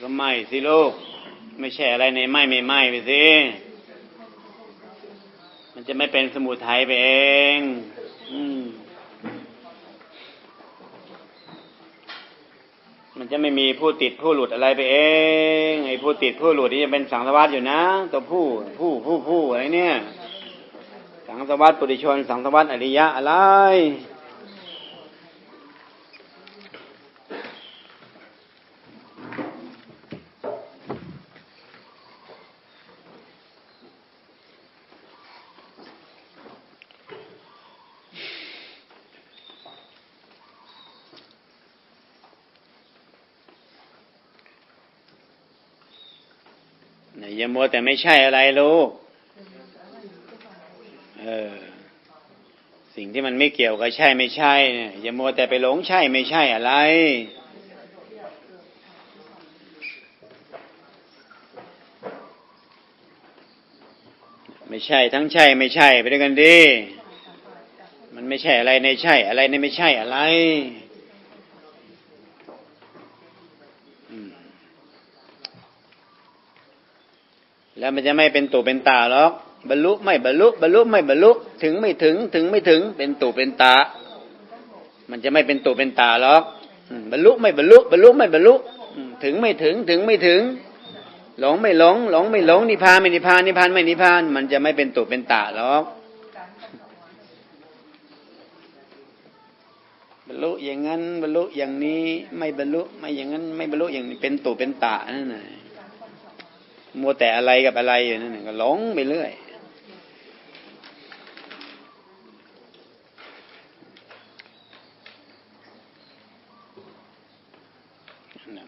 ก็ไหม้สิลูก ไม่ใช่อะไรในไหม้ไม่ไหม้ไปสิ มันจะไม่เป็นสมุทัยไปเอง อืมมันจะไม่มีผู้ติดผู้หลุดอะไรไปเองไอ้ผู้ติดผู้หลุดนี่จะเป็นสังสวัตอยู่นะตัวผู้ผู้ผู้ผู้อะไรเนี่ย สังสวัตปุถุชนสังสวัตอริยะอะไร อย่ามัวแต่ไม่ใช่อะไรลูกเออ สิ่งที่มันไม่เกี่ยวกับใช่ไม่ใช่เนี่ยอย่ามัวแต่ไปหลงใช่ไม่ใช่อะไร ไม่ใช่ทั้งใช่ไม่ใช่ไปด้วยกันดิมันไม่ใช่อะไรในใช่อะไรในไม่ใช่อะไร แล้วมันจะไม่เป็นตู่เป็นตาหรอกบรรลุไม่บรรลุบรรลุไม่บรรลุถึงไม่ถึงถึงไม่ถึงเป็นตู่เป็นตา มันจะไม่เป็นตู่เป็นตาหรอกบรรลุไม่บรรลุบรรลุไม่บรรลุถึงไม่ถึงถึงไม่ถึง หลงไม่หลง หลงไม่หลงนิพพานไม่นิพพานนิพพานไม่นิพพาน มันจะไม่เป็นตู่เป็นตาหรอกบรรลุอย่างนั้นบรรลุอย่างนี้ไม่บรรลุไม่อย่างนั้น ไม่บรรลุอย่างนี้เป็นตู่เป็นตานั่นน่ะ มัวแต่อะไรกับอะไรอยู่นั่นก็หลงไปเรื่อย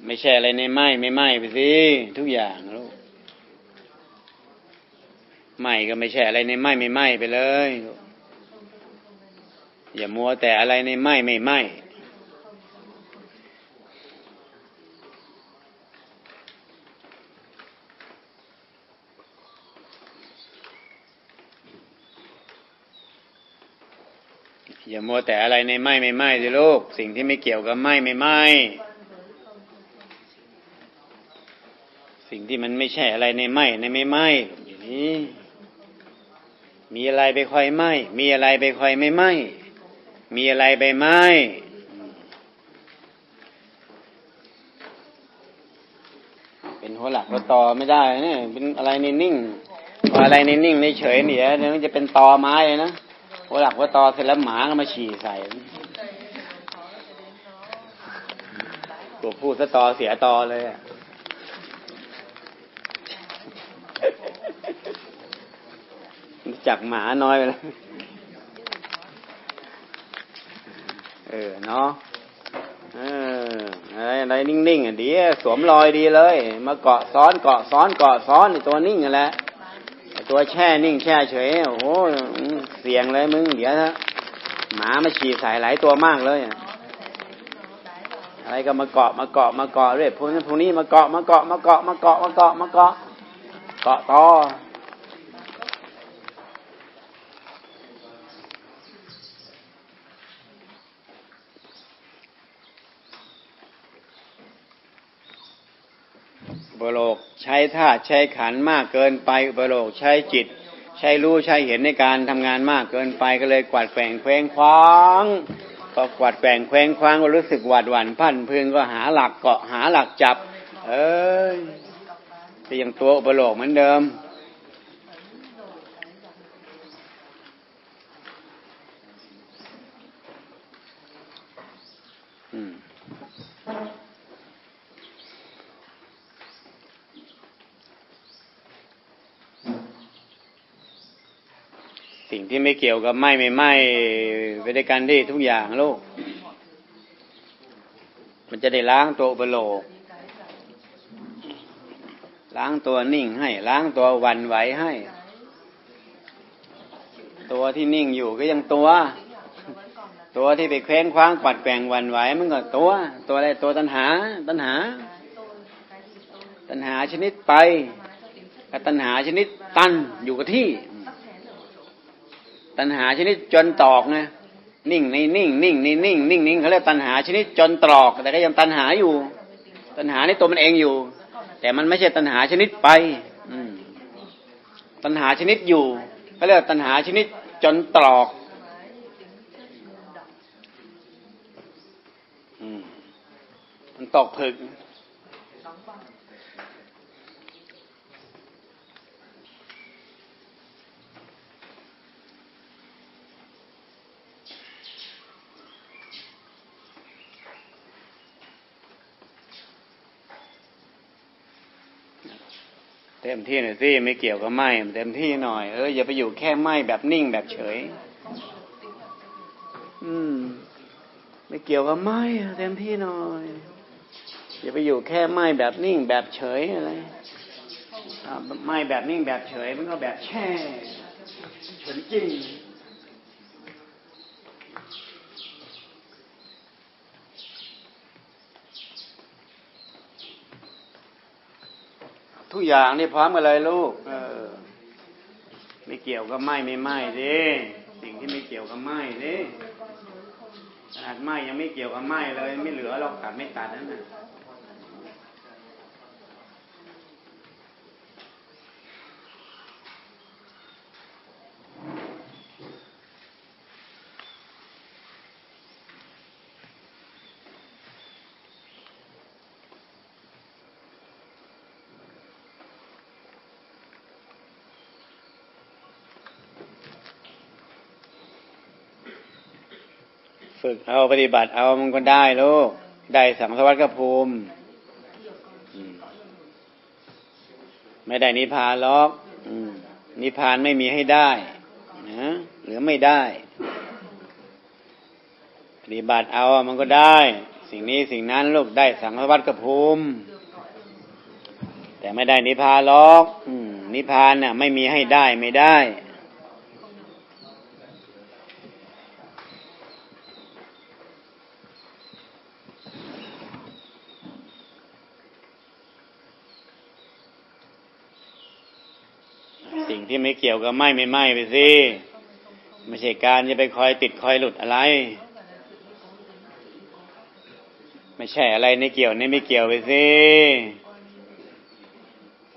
ไม่ใช่อะไรในไหมไม่ไหมไปสิทุกอย่างลูกไหมก็ไม่ใช่อะไรในไหมไม่ไหมไปเลย อย่ามัวแต่อะไรในไหมไม่ไหม อย่ามัวแต่อะไรในไหมไม่ไหมสิลูก สิ่งที่ไม่เกี่ยวกับไหมไม่ไหมสิ่งที่มันไม่ใช่อะไรในไหมในไม่ไหมอย่างนี้มีอะไรไปคอยไหมมีอะไรไปคอยไม่ไหมมีอะไรไปไหมเป็นหัวหลักหัวตอไม่ได้เนี่ยเป็นอะไรนิ่งๆอะไรนิ่งๆเฉยเนี่ยมันจะเป็นตอไม้เลยนะ หัวหลักหัวตอเสร็จแล้วหมาก็มาฉี่ใส่ตัวพูดซะตอเสียตอเลยอะจักหมาน้อยไปแล้วเออเนาะเอออะไรอะไรนิ่งๆอะดีสวมรอยดีเลย มาเกาะซ้อนเกาะซ้อนเกาะซ้อนตัวนิ่งนั่นแหละ ตัวแช่นิ่งแช่เฉย โอ้โหเสียงเลยมึง เดี๋ยวนะหมามาฉี่ใส่หลายตัวมากเลยอะไรก็มาเกาะมาเกาะมาเกาะเรื่อยพวกนี้พวกนี้มาเกาะมาเกาะมาเกาะมาเกาะมาเกาะมาเกาะเกาะต่อ ปโลก ใช้ธาตุใช้ขันมากเกินไปอุปโลกใช้จิต ใช้รู้ใช้เห็นในการทำงานมากเกินไปก็เลยกวาดแฝงเคว้งคว้างพอกวาดแฝงเคว้งคว้างก็รู้สึกหวาดหวั่นพันพึงก็หาหลักเกาะหาหลักจับ เอ้ยก็ยังตัวอุปโลกเหมือนเดิม ที่ไม่เกี่ยวกับไหมไม่ไหมไปด้วยกันที่ทุกอย่างลูก มันจะได้ล้างตัวอุปโลกล้างตัวนิ่งให้ ล้างตัววันไหวให้ ตัวที่นิ่งอยู่ก็ยังตัว ตัวที่ไปเคว้งคว้างปัดแกงวันไหวมันก็ตัว ตัวอะไรตัวตัณหา ตัณหา ตัณหาชนิดไปกับตัณหาชนิดตันอยู่กับที่ ตัณหาชนิดจนตอกไงนิ่งในนิ่งนิ่งในนิ่งนิ่งนิ่งเขาเรียกตัณหาชนิดจนตรอก แต่ก็ยังตัณหาอยู่ ตัณหาในตัวมันเองอยู่ แต่มันไม่ใช่ตัณหาชนิดไป อืมตัณหาชนิดอยู่เขาเรียกตัณหาชนิดจนตรอกมมันตอกผึก ต็มที่หน่อยสิไม่เกี่ยวกับไหมเต็มที่หน่อยเอออย่าไปอยู่แค่ไหมแบบนิ่งแบบเฉย อืม ไม่เกี่ยวกับไหมเต็มที่หน่อยอย่าไปอยู่แค่ไหมแบบนิ่งแบบเฉยอะไรไหมแบบนิ่งแบบเฉยมันก็แบบแช่เฉยจริง อย่างนี่พร้อมกันเลยลูก เออ ไม่เกี่ยวกับไหมไม่ไหมดิสิ่งที่ไม่เกี่ยวกับไหมดิขนาดไหมยังไม่เกี่ยวกับไหมเลย ไม่เหลือเราตัดไม่ตัดนั่นน่ะ ฝึกเอาปฏิบัติเอามันก็ได้ลูกได้สังสวัสดิ์ภูมิอืมไม่ได้นิพพานหรอกอนิพพานไม่มีให้ได้นะหรือไม่ได้ปฏิบัติเอามันก็ได้ สิ่งนี้สิ่งนั้นลูกได้สังสวัสดิ์ภูมิแต่ไม่ได้นิพพานหรอกอนิพพานน่ะ ไม่มีให้ได้ไม่ได้ สิ่งที่ไม่ เกี่ยวกับไหมไม่ไหมไปสิไม่ใช่การจะไปคอยติดคอยหลุดอะไร ไม่ใช่อะไรในเกี่ยวในไม่เกี่ยวไปสิ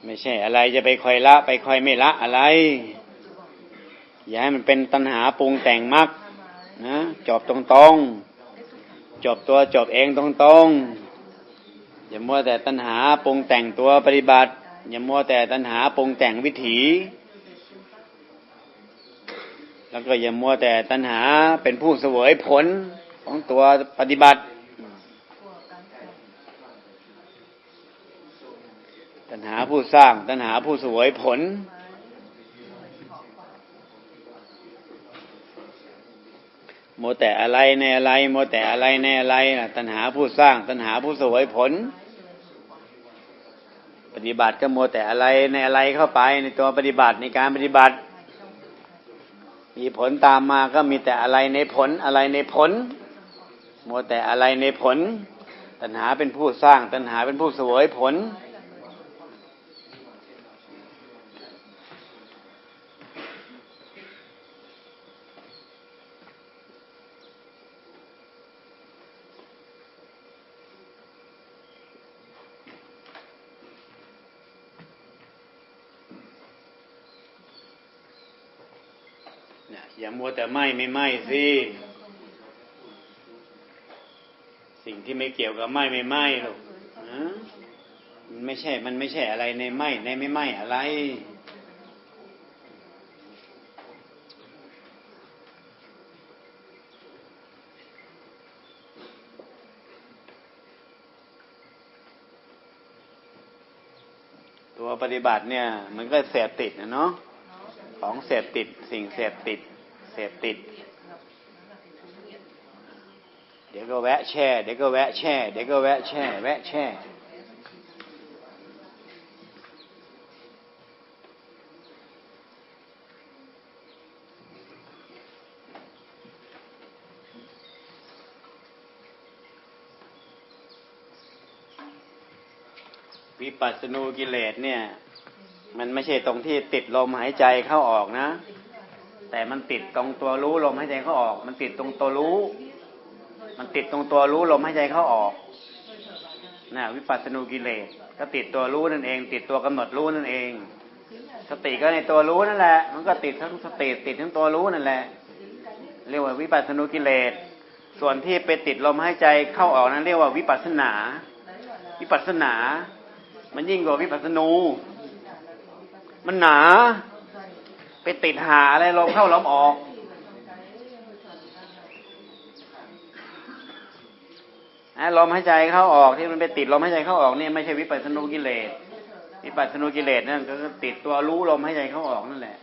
ไม่ใช่อะไรจะไปคอยละ ไปคอยไม่ละอะไร อย่าให้มันเป็นตัณหาปรุงแต่งมักนะจบตรงๆจบตัวจบเองตรงๆอย่ามัวแต่ตัณหาปรุงแต่งตัวปฏิบัติ อย่ามัวแต่ตัณหาปรุงแต่งวิถี แล้วก็อย่ามัวแต่ตัณหาเป็นผู้เสวยผลของตัวปฏิบัติ ตัณหาผู้สร้าง ตัณหาผู้เสวยผลโมวแต่อะไรในอะไรโมวแต่อะไรในอะไรนะตัณหาผู้สร้าง ตัณหาผู้เสวยผล ปฏิบัติก็โมวแต่อะไรในอะไรเข้าไปในตัวปฏิบัติในการปฏิบัติ มีผลตามมาก็มีแต่อะไรในผลอะไรในผลมัวแต่อะไรในผล ตัณหาเป็นผู้สร้าง ตัณหาเป็นผู้เสวยผล อย่ามัวแต่ไหมไม่ไหมสิสิ่งที่ไม่เกี่ยวกับไหมไม่ไหมหรอกนะมันไม่ใช่ มันไม่ใช่อะไรในไหมในไม่ไหมอะไร ตัวปฏิบัติเนี่ย มันก็เสพติดนะเนาะ ของเสพติด สิ่งเสพติด เสพติด เดี๋ยวก็แวะแช่ เดี๋ยวก็แวะแช่ เดี๋ยวก็แวะแช่ แวะแช่วิปัสสนูกิเลสเนี่ย มันไม่ใช่ตรงที่ติดลมหายใจเข้าออกนะ แต่มันติดตรงตัวรู้ลมหายใจเข้าออก มันติดตรงตัวรู้ มันติดตรงตัวรู้ลมหายใจเข้าออกนะวิปัสสนูกิเลสก็ติดตัวรู้นั่นเอง ติดตัวกำหนดรู้นั่นเอง สติก็ในตัวรู้นั่นแหละ มันก็ติดทั้งสติติดทั้งตัวรู้นั่นแหละ เรียกว่าวิปัสสนูกิเลสส่วนที่ไปติดลมหายใจเข้าออกนั้นเรียกว่าวิปัสสนา วิปัสสนา มันยิ่งกว่าวิปัสสนู มันหนา ไปติดหาอะไรลมเข้าลมออก ลมหายใจเข้าออกที่มันไปติดลมหายใจเข้าออกเนี่ยไม่ใช่วิปัสสนูกิเลสวิปัสสนูกิเลสนั่นก็ติดตัวรู้ลมหายใจเข้าออกนั่นแหละ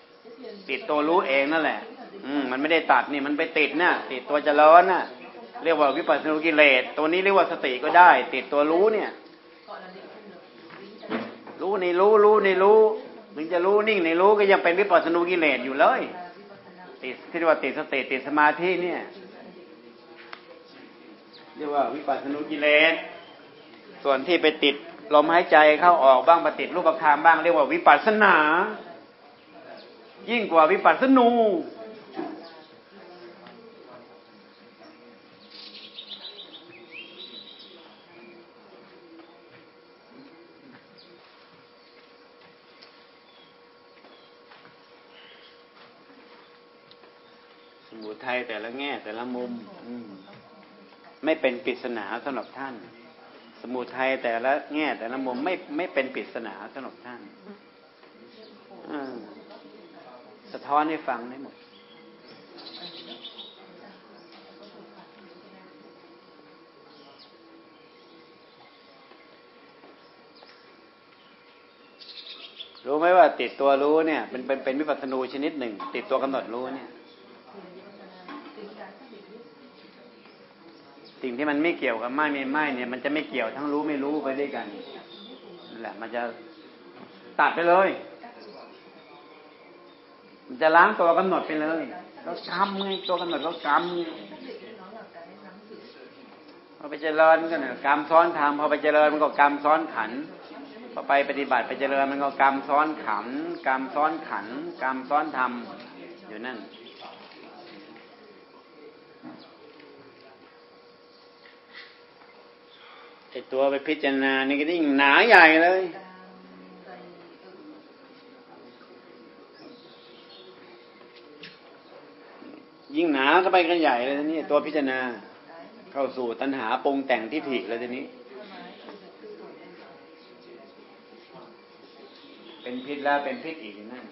ติดตัวรู้เองนั่นแหละ อืมมันไม่ได้ตัดนี่มันไปติดน่ะ ติดตัวเจริญน่ะ เรียกว่าวิปัสสนูกิเลสตัวนี้เรียกว่าสติก็ได้ ติดตัวรู้เนี่ย รู้ในรู้รู้ในรู้ ถึงจะรู้นิ่งในรู้ก็ยังเป็นวิปัสสนูกิเลสอยู่เลยติดที่เรียกว่าติดสติติดสมาธิเนี่ยเรียกว่าวิปัสสนูกิเลสส่วนที่ไปติดลมหายใจเข้าออกบ้างไปติดรูปคามบ้างเรียกว่าวิปัสสนา ยิ่งกว่าวิปัสสนู แต่ละแง่ แต่ละมุมมไม่เป็นปริศนาสำหรับท่าน สมุทัยแต่ละแง่ แต่ละมุมไม่ไม่เป็นปริศนาสำหรับท่านอสะท้อนให้ฟังได้หมดรู้ไหมว่าติดตัวรู้เนี่ยเป็นเป็นเป็นวิปัสสนูชนิดหนึ่ง ติดตัวกำหนดรู้เนี่ย สิ่งที่มันไม่เกี่ยวกับไม่ไม่ไม่เนี่ย มันจะไม่เกี่ยวทั้งรู้ไม่รู้ไปด้วยกันนั่นแหละ มันจะตัดไปเลย มันจะล้างตัวกำหนดไปเลยก็กำไงตัวกำหนดก็กำไงพอไปเจริญก็เนี่ยกรรมซ้อนทำพอไปเจริญมันก็กรรมซ้อนขันพอไปปฏิบัติไปเจริญมันก็กรรมซ้อนขันกรรมซ้อนขันกรรมซ้อนธรรมอยู่นั่น ไอตัวไปพิจารณานี่ก็ยิ่งหนาใหญ่เลย ยิ่งหนาก็ไปกันใหญ่เลยทีนี้ตัวพิจารณา เข้าสู่ตัณหาปรุงแต่งทิฏฐิเลยทีนี้ เป็นพิษแล้วเป็นพิษอีกนั่น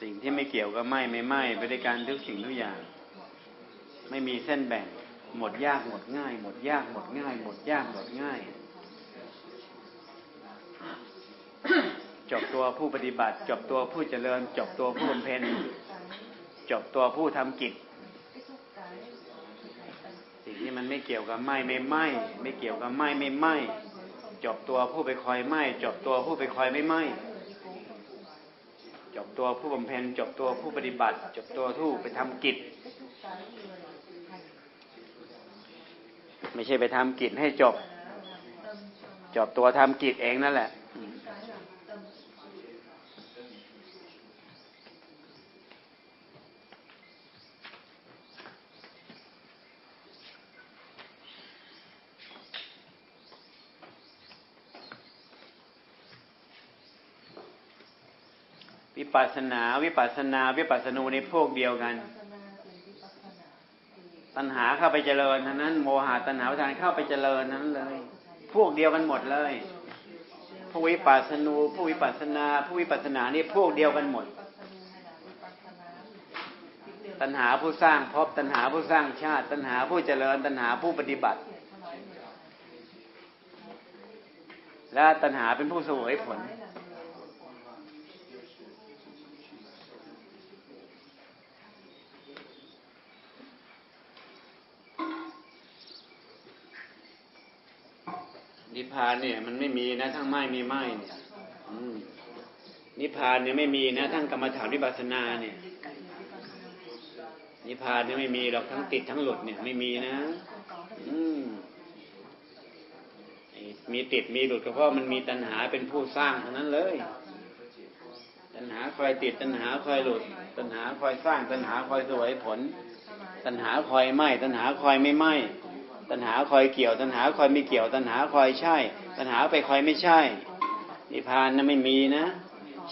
สิ่งที่ไม่เกี่ยวกับไหมไม่ไหมไปด้วยการทุกสิ่งทุกอย่าง ไม่มีเส้นแบ่ง หมดยากหมดง่าย หมดยากหมดง่าย หมดยากหมดง่าย จบตัวผู้ปฏิบัติ จบตัวผู้เจริญ จบตัวผู้บำเพ็ญจบตัวผู้ทำกิจสิ่งที่มันไม่เกี่ยวกับไหมไม่ไหมไม่เกี่ยวกับไหมไม่ไหมจบตัวผู้ไปคอยไหมจบตัวผู้ไปคอยไม่ไหมจบตัวผู้บำเพ็ญจบตัวผู้ปฏิบัติ จบตัวผู้ไปทำกิจ ไม่ใช่ไปทำกิจให้จบ จบตัวทำกิจเองนั่นแหละวิปัสนา วิปัสนา วิปัสสนูในพวกเดียวกัน ตัณหาเข้าไปเจริญทั้งนั้นโมหะตัณหาทานเข้าไปเจริญนั้นเลย พวกเดียวกันหมดเลย ผู้วิปัสสนูผู้วิปัสนา ผู้วิปัสนานี่พวกเดียวกันหมด ตัณหาผู้สร้างภพตัณหาผู้สร้างชาติ ตัณหาผู้เจริญ ตัณหาผู้ปฏิบัติ และตัณหาเป็นผู้สวยผล นิ พพานเนี่ย มันไม่มีนะทั้งไม้มีไม้เนี่ยนิพพานเนี่ยไม่มีนะทั้งกรรมฐานวิปัสสนาเนี่ย นิพพานเนี่ยไม่มีหรอกทั้งติดทั้งหลุดเนี่ยไม่มีนะ อืมมีติดมีหลุดก็เพราะมันมีตัณหาเป็นผู้สร้างเท่านั้นเลย ตัณหาคอยติดตัณหาคอยหลุด ตัณหาคอยสร้าง ตัณหาคอยสวยผล ตัณหาคอยไหมตัณหาคอยไม่ไหม ตัณหาคอยเกี่ยว ตัณหาคอยไม่เกี่ยว ตัณหาคอยใช่ ตัณหาไปคอยไม่ใช่ นิพพานนะไม่มีนะ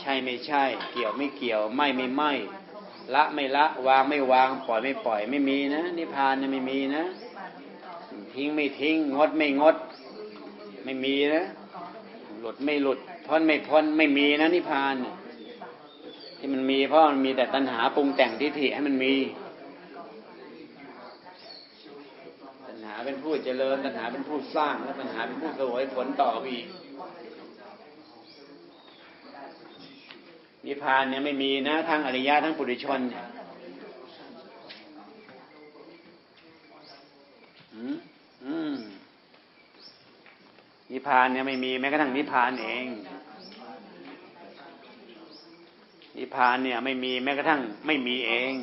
ใช่ไม่ใช่ เกี่ยวไม่เกี่ยวไม่ไม่ไม่ละไม่ละวางไม่วางปล่อยไม่ปล่อยไม่มีนะ นิพพานนะไม่มีนะ ทิ้งไม่ทิ้งงดไม่งด ไม่มีนะ หลุดไม่หลุดพ้นไม่พ้นไม่มีนะนิพพานที่มันมีเพราะมันมีแต่ตัณหาปรุงแต่งทิฏฐิให้มันมี ตัณหา เป็นผู้เจริญ ตัณหาเป็นผู้สร้าง และตัณหาเป็นผู้สวยผลต่อไปอีกนิพพานเนี่ยไม่มีนะทั้งอริยะทั้งปุถุชนเนี่ยนิพพานเนี่ยไม่มีแม้กระทั่งนิพพานเอง นิพพานเนี่ย ไม่มีแม้กระทั่งไม่มีเอง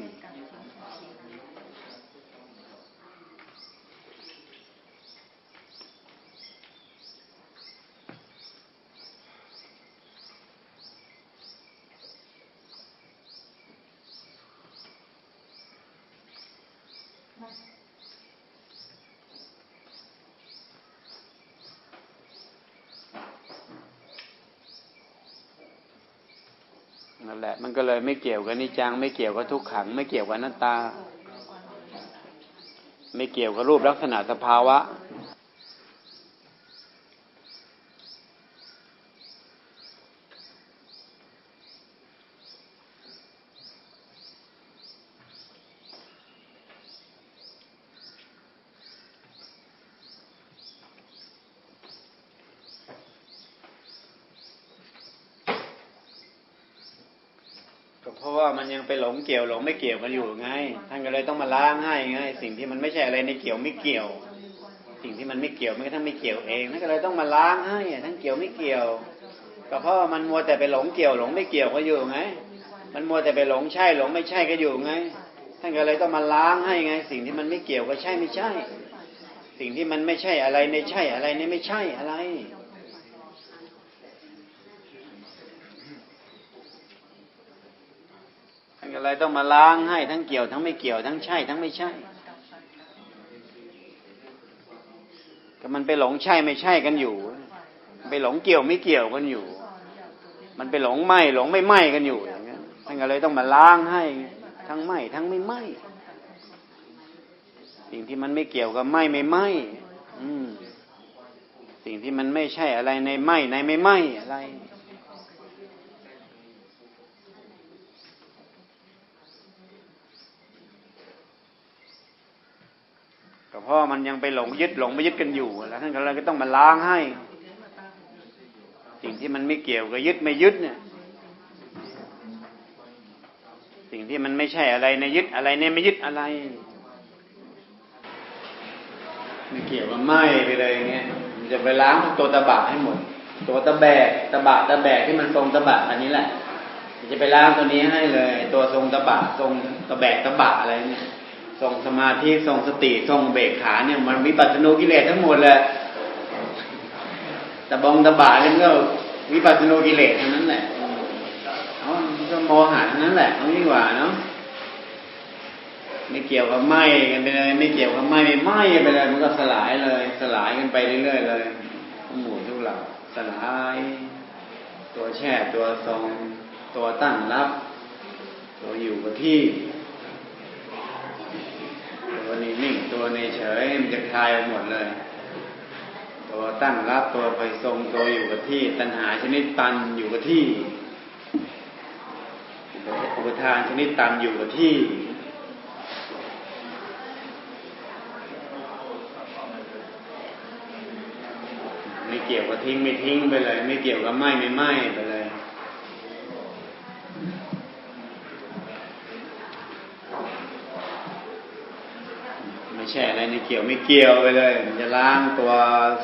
นั่นแหละ มันก็เลยไม่เกี่ยวกับนิจัง ไม่เกี่ยวกับทุกขัง ไม่เกี่ยวกับหน้าตา ไม่เกี่ยวกับรูปลักษณะสภาวะ ก็เพราะว่ามันยังไปหลง เกี่ยวหลงไม่เกี่ยวกันอยู่ไง ท่านก็เลยต้องมาล้างให้ไง สิ่งที่มันไม่ใช่อะไรในเกี่ยวไม่เกี่ยว สิ่งที่มันไม่เกี่ยวมันก็ทั้งไม่เกี่ยวเองท่านก็เลยต้องมาล้างให้ทั้งเกี่ยวไม่เกี่ยว ก็เพราะมันมัวแต่ไปหลงเกี่ยวหลงไม่เกี่ยวก็อยู่ไง มันมัวแต่ไปหลงใช่หลงไม่ใช่ก็อยู่ไง ท่านก็เลยต้องมาล้างให้ไง สิ่งที่มันไม่เกี่ยวก็ใช่ไม่ใช่ สิ่งที่มันไม่ใช่อะไรในใช่อะไรในไม่ใช่อะไร ท่านก็เลยต้องมาล้างให้ทั้งเกี่ยวทั้งไม่เกี่ยวทั้งใช่ทั้งไม่ใช่ก็มันไปหลงใช่ไม่ใช่กันอยู่ ไปหลงเกี่ยวไม่เกี่ยวกันอยู่ มันไปหลงไหมหลงไม่ไหมกันอยู่อย่างเงี้ยท่านก็เลยต้องมาล้างให้ ทั้งไหมทั้งไม่ไหมสิ่งที่มันไม่เกี่ยวกับไหมไม่ไหมอืมสิ่งที่มันไม่ใช่อะไรในไหมในไม่ไหมอะไร เพราะมันยังไปหลงยึดหลงไม่ยึดกันอยู่ แล้วท่านก็เลยก็ต้องมาล้างให้ สิ่งที่มันไม่เกี่ยวกับยึดไม่ยึดเนี่ย สิ่งที่มันไม่ใช่อะไรในยึดอะไรในไม่ยึดอะไรไม่เกี่ยวกับไหมไปเลยอย่างเงี้ยมันจะไปล้างตัวตะบะให้หมด ตัวตะแบกตะบะตะแบกที่มันทรงตะบะอันนี้แหละจะไปล้างตัวนี้ให้เลย ตัวทรงตะบะทรงตะแบกตะบะอะไรเนี่ย ทรงสมาธิทรงสติทรงเบกขาเนี่ย มันวิปัสสนูกิเลสทั้งหมดแหละตะบองตะบะเนี่ยก็วิปัสสนูกิเลสทั้งนั้นแหละเอามันก็โมหะทั้งนั้นแหละเอาดีกว่าเนาะไม่เกี่ยวกับไหมกันไปเลยไม่เกี่ยวกับไหมไม่ไหมไปเลยมันก็สลายเลย สลายกันไปเรื่อยๆเลยหมู่ทุกเหล่าสลาย ตัวแช่ตัวทรงตัวตั้งรับ ตัวอยู่กับที่ ตัวนี้นิ่งตัวในเฉยมันจะคลายหมดเลย ตัวตั้งรับตัวคอยทรงตัวอยู่กับที่ ตัณหาชนิดตันอยู่กับที่อุปทานชนิดตันอยู่กับที่ไม่เกี่ยวกับทิ้งไม่ทิ้งไปเลย ไม่เกี่ยวกับไหม่ไม่ไหม่ไปเลย ไม่ใช่อะไรใน เกี่ยวไม่เกี่ยวไปเลย มันจะล้างตัว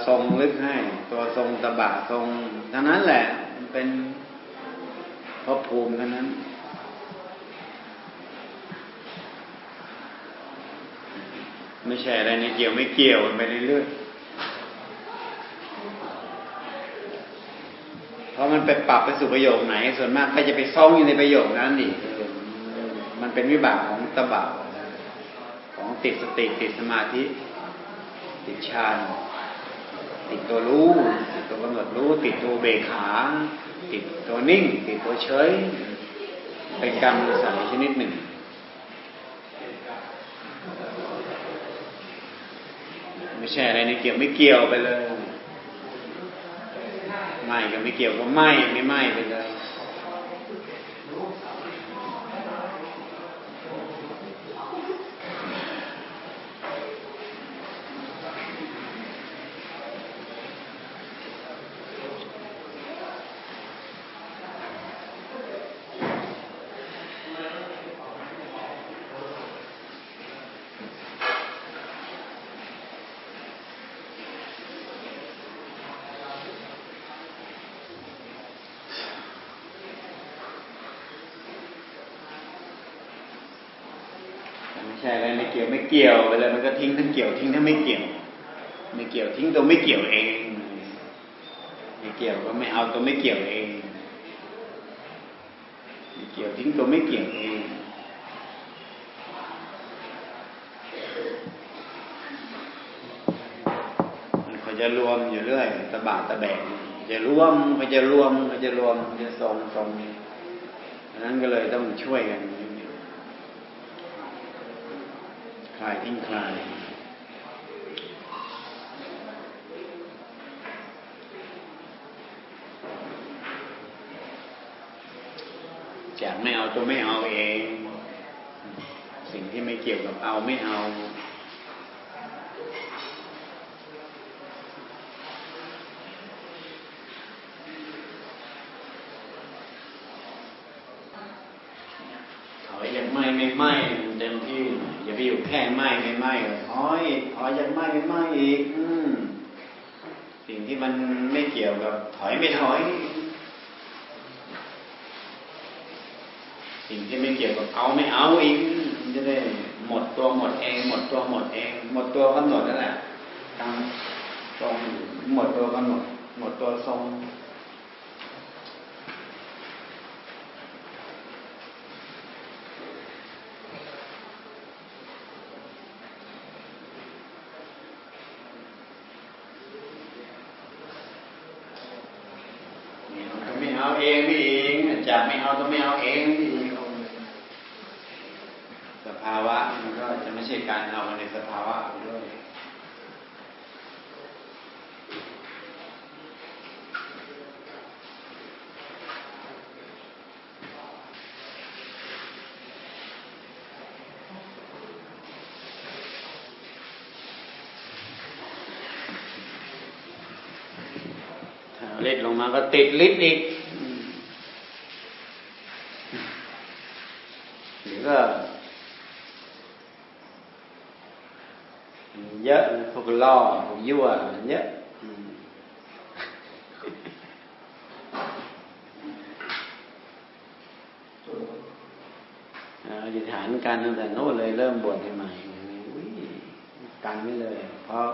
ทรงลึกให้ ตัวทรงตะบะทรงทั้งนั้นแหละมันเป็นภพภูมิทั้งนั้น ไม่ใช่อะไรในเกี่ยวไม่เกี่ยวไปเรื่อยๆเพราะมันไปปรับไปสู่ประโยคไหน ส่วนมากใครจะไปซ่องอยู่ในประโยคนั้นนี่มันเป็นวิบากของตะบะ ของติดสติติดสมาธิ ติดฌานติดตัวรู้ติดตัวกำหนดรู้ ติดตัวเบขา ติดตัวนิ่ง ติดตัวเฉย เป็นกรรมสายชนิดหนึ่ง ไม่ใช่อะไรในเกี่ยวไม่เกี่ยวไปเลย ไม่ก็ไม่เกี่ยวก็ไม่ไม่ไม่ไปเลย เกี่ยวไม่เกี่ยวไปเลยมันก็ทิ้งทั้งเกี่ยวทิ้งทั้งไม่เกี่ยว ไม่เกี่ยวทิ้งตัวไม่เกี่ยวเอง ไม่เกี่ยวก็ไม่เอาตัวไม่เกี่ยวเอง ไม่เกี่ยวทิ้งตัวไม่เกี่ยวเองมันเขาจะรวมอยู่เรื่อยตะบาตะแบกจะรวมเขาจะรวมเขาจะรวมเขาจะทรงทรงดังนั้นก็เลยต้องช่วยกัน ค ลายทิ้งคลาย จากไม่เอาตัวไม่เอาเอง สิ่งที่ไม่เกี่ยวกับเอาไม่เอา ถอยจากไหม้ไม่ไหม้เต็มที่ อย่ไปอยู่แค่ไหม้ไม่ไหม้ถอยถอยจากไหม้ไม่ไหม้อีก อืมสิ่งที่มันไม่เกี่ยวกับ ถอยไม่ถอย สิ่งที่ไม่เกี่ยวกับเอาไม่เอาอีกจะได้หมดตัวหมดเอง หมดตัวหมดเอง หมดตัวกำหนดนั่นแหละตามตรงหมดตัวกำหนด หมดตัวทรง ก็ไม่เอาเองพี่เองจากไม่เอาก็ไม่เอาเองพี่เองสภาวะมันก็จะไม่ใช่การเอาในสภาวะด้วย ถ้าเล็ดลงมาก็ติดลิดอีกหรือก็เยอะพวกล่อพวกยั่วเยอะอืมเอาอธิษฐานกันตั้งแต่โน้นเลยเริ่มบวชใหม่ๆอุ้ยกันไม่เลย เพราะ